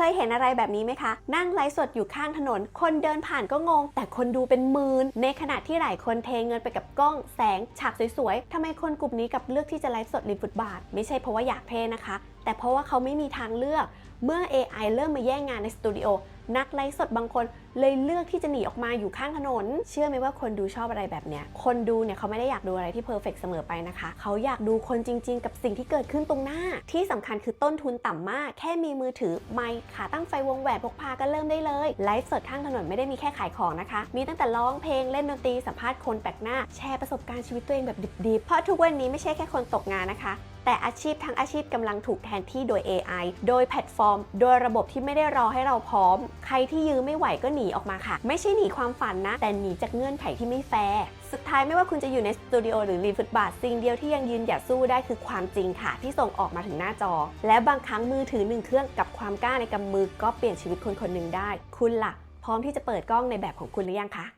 เคยเห็นอะไรแบบนี้ไหมคะ นั่งไลฟ์สดอยู่ข้างถนน คนเดินผ่านก็งง แต่คนดูเป็นหมื่นในขณะที่หลายคนเทเงินไปกับกล้องแสงฉากสวยๆทำไมคนกลุ่มนี้กับเลือกที่จะไลฟ์สดริมฟุตบาท ไม่ใช่เพราะว่าอยากเท่นะคะ แต่เพราะว่าเขาไม่มีทางเลือก เมื่อ AI เริ่มมาแย่งงานในสตูดิโอนักไลฟ์สดบางคนเลยเลือกที่จะหนีออกมาอยู่ข้างถนน เชื่อไหมว่าคนดูชอบอะไรแบบเนี้ย คนดูเนี่ยเขาไม่ได้อยากดูอะไรที่เพอร์เฟกเสมอไปนะคะ เขาอยากดูคนจริง ๆ กับสิ่งที่เกิดขึ้นตรงหน้า ที่สำคัญคือต้นทุนต่ำมาก แค่มีมือถือ ไมค์ขาตั้งไฟวงแหวนพกพาก็เริ่มได้เลย ไลฟ์สดข้างถนนไม่ได้มีแค่ขายของนะคะ มีตั้งแต่ร้องเพลงเล่นดนตรีสัมภาษณ์คนแปลกหน้า แชร์ประสบการณ์ชีวิตตัวเองแบบดิบๆ เพราะทุกวันนี้ไม่ใช่แค่คนตกงานนะคะ แต่อาชีพทั้งอาชีพกำลังถูกแทนที่โดย AI โดยแพลตฟอร์ม โดยระบบที่ไม่ได้รอให้เราพร้อม ใครที่ยื้อไม่ไหวก็หนีออกมาค่ะ ไม่ใช่หนีความฝันนะ แต่หนีจากเงื่อนไขที่ไม่แฟร์สุดท้ายไม่ว่าคุณจะอยู่ในสตูดิโอหรือรีฟุตบาทสิ่งเดียวที่ยังยืนหยัดสู้ได้คือความจริงค่ะ ที่ส่งออกมาถึงหน้าจอ และบางครั้งมือถือหนึ่งเครื่องกับความกล้าในกำมือก็เปลี่ยนชีวิตคนคนหนึ่งได้ คุณล่ะ พร้อมที่จะเปิดกล้องในแบบของคุณหรือยังคะ